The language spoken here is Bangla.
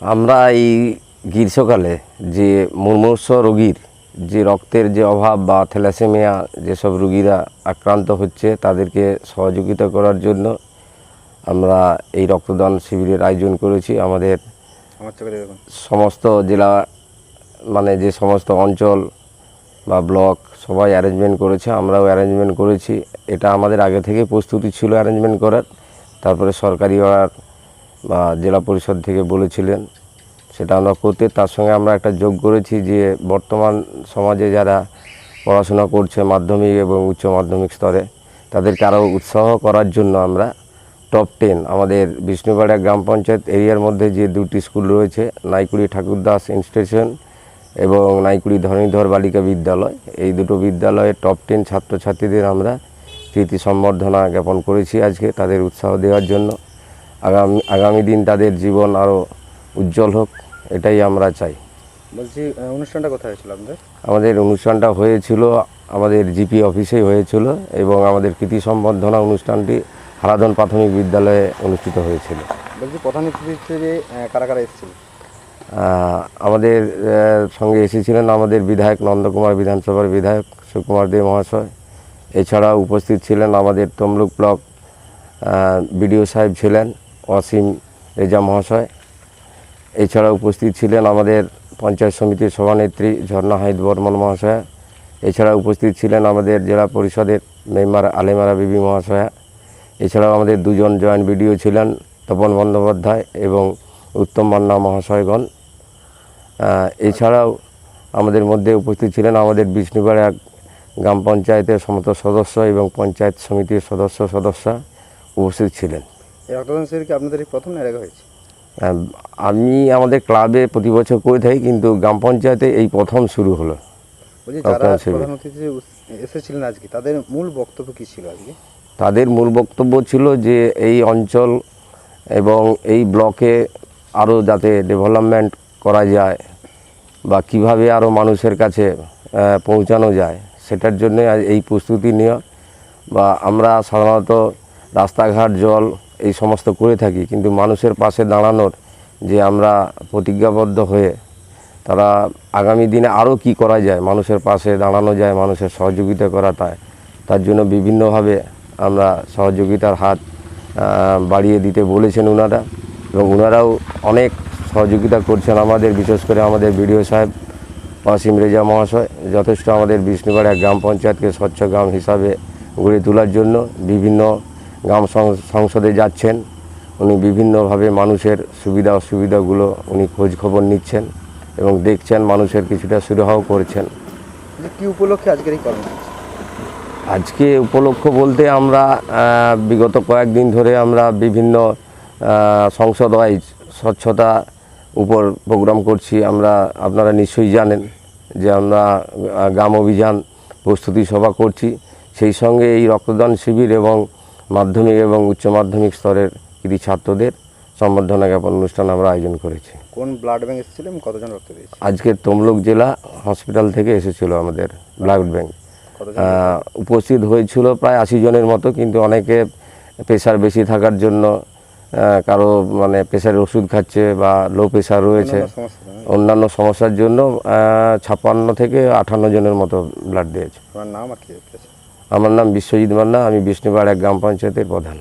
আমরা এই গ্রীষ্মকালে যে মুমূর্ষ রোগীর যে রক্তের যে অভাব বা থ্যালাসেমিয়া যেসব রুগীরা আক্রান্ত হচ্ছে তাদেরকে সহযোগিতা করার জন্য আমরা এই রক্তদান শিবিরের আয়োজন করেছি। আমাদের সমস্ত জেলা মানে যে সমস্ত অঞ্চল বা ব্লক সবাই অ্যারেঞ্জমেন্ট করেছে আমরাও অ্যারেঞ্জমেন্ট করেছি। এটা আমাদের আগে থেকে প্রস্তুতি ছিল অ্যারেঞ্জমেন্ট করার। তারপরে সরকারি অর্ডার বা জেলা পরিষদ থেকে বলেছিলেন সেটা আমরা করতে। তার সঙ্গে আমরা একটা যোগ করেছি যে বর্তমান সমাজে যারা পড়াশোনা করছে মাধ্যমিক এবং উচ্চ মাধ্যমিক স্তরে, তাদেরকে আরও উৎসাহ করার জন্য আমরা টপ টেন আমাদের বিষ্ণুপাড়া গ্রাম পঞ্চায়েত এরিয়ার মধ্যে যে দুটি স্কুল রয়েছে, নাইকুড়ি ঠাকুরদাস ইনস্টিটিউশন এবং নাইকুড়ি ধরণীধর বালিকা বিদ্যালয়, এই দুটো বিদ্যালয়ে টপ টেন ছাত্রছাত্রীদের আমরা প্রীতি সম্বর্ধনা জ্ঞাপন করেছি আজকে তাদের উৎসাহ দেওয়ার জন্য। আগামী আগামী দিন তাদের জীবন আরও উজ্জ্বল হোক এটাই আমরা চাই। বলছি অনুষ্ঠানটা কোথায় হয়েছিল আপনাদের? আমাদের অনুষ্ঠানটা হয়েছিল আমাদের জিপি অফিসেই হয়েছিল এবং আমাদের কৃতি সম্বর্ধনা অনুষ্ঠানটি হারাধন প্রাথমিক বিদ্যালয়ে অনুষ্ঠিত হয়েছিল। বলছি প্রধান অতিথি হিসেবে কারা কারা এসেছিল? আমাদের সঙ্গে এসেছিলেন আমাদের বিধায়ক নন্দকুমার বিধানসভার বিধায়ক সুকুমার দে মহাশয়। এছাড়া উপস্থিত ছিলেন আমাদের তমলুক ব্লক বিডিও সাহেব ছিলেন। অসীম রেজা মহাশয়। এছাড়া উপস্থিত ছিলেন আমাদের পঞ্চায়েত সমিতির সভানেত্রী ঝর্ণা হাইদ বর্মন মহাশয়া। এছাড়া উপস্থিত ছিলেন আমাদের জেলা পরিষদের মেম্বার আলেমারা বিবি মহাশয়া। এছাড়াও আমাদের দুজন জয়েন্ট বিডিও ছিলেন তপন বন্দ্যোপাধ্যায় এবং উত্তম মান্না মহাশয়গণ। এছাড়াও আমাদের মধ্যে উপস্থিত ছিলেন আমাদের বিষ্ণুপাড়া গ্রাম পঞ্চায়েতের সমস্ত সদস্য এবং পঞ্চায়েত সমিতির সদস্য সদস্য উপস্থিত ছিলেন। এই রক্তদান শিবির কি আপনাদের প্রথম না আগে হয়েছে আমি আমাদের ক্লাবে প্রতি বছর করে থাকি কিন্তু গ্রাম পঞ্চায়েতে এই প্রথম শুরু হলো যারা প্রধান অতিথি এসেছিলেন আজকে তাদের মূল বক্তব্য কি ছিল আজকে? তাদের মূল বক্তব্য ছিল যে এই অঞ্চল এবং এই ব্লকে আরও যাতে ডেভেলপমেন্ট করা যায় বা কীভাবে আরও মানুষের কাছে পৌঁছানো যায় সেটার জন্য এই প্রস্তুতি নেওয়া। বা আমরা সাধারণত রাস্তাঘাট জল এই সমস্ত করে থাকি, কিন্তু মানুষের পাশে দাঁড়ানোর যে আমরা প্রতিজ্ঞাবদ্ধ হয়ে তারা আগামী দিনে আরও কি করা যায়, মানুষের পাশে দাঁড়ানো যায়, মানুষের সহযোগিতা করা যায় তার জন্য বিভিন্নভাবে আমরা সহযোগিতার হাত বাড়িয়ে দিতে বলেছেন ওনারা এবং ওনারাও অনেক সহযোগিতা করছেন আমাদের, বিশেষ করে আমাদের বিডিও সাহেব ওয়াসিম রেজা মহাশয়, যথেষ্ট আমাদের বিষ্ণুপাড়া গ্রাম পঞ্চায়েতকে স্বচ্ছ গ্রাম হিসাবে গড়ে তোলার জন্য বিভিন্ন গ্রাম সংসদে যাচ্ছেন। উনি বিভিন্নভাবে মানুষের সুবিধা অসুবিধাগুলো উনি খোঁজ খবর নিচ্ছেন এবং দেখছেন মানুষের কিছুটা সুরাহাও করছেন। কি উপলক্ষে আজকের এই কর্মসূচি? আজকে উপলক্ষ বলতে আমরা বিগত কয়েকদিন ধরে আমরা বিভিন্ন সংসদ ওয়াইজ স্বচ্ছতা উপর প্রোগ্রাম করছি। আমরা আপনারা নিশ্চয়ই জানেন যে আমরা গ্রাম অভিযান প্রস্তুতি সভা করছি। সেই সঙ্গে এই রক্তদান শিবির এবং মাধ্যমিক এবং উচ্চ মাধ্যমিক স্তরের কৃতি ছাত্রদের সম্বর্ধনা জ্ঞাপন অনুষ্ঠান আমরা আয়োজন করেছি। কোন ব্লাড ব্যাংক এসেছিল এবং কতজন রক্ত দিয়েছে? আজকে তমলুক জেলা হসপিটাল থেকে এসেছিল আমাদের ব্লাড ব্যাংক উপস্থিত হয়েছিল প্রায় আশি জনের মতো কিন্তু অনেকে প্রেশার বেশি থাকার জন্য কারও মানে প্রেশারের ওষুধ খাচ্ছে বা লো প্রেশার রয়েছে। অন্যান্য সমস্যা নয়? অন্যান্য সমস্যার জন্য ছাপ্পান্ন থেকে আটান্ন জনের মতো ব্লাড দিয়েছে। নাম আর কি আমার নাম বিশ্বজিৎ মান্না আমি বিষ্ণুপাড়া গ্রাম পঞ্চায়েতের প্রধান।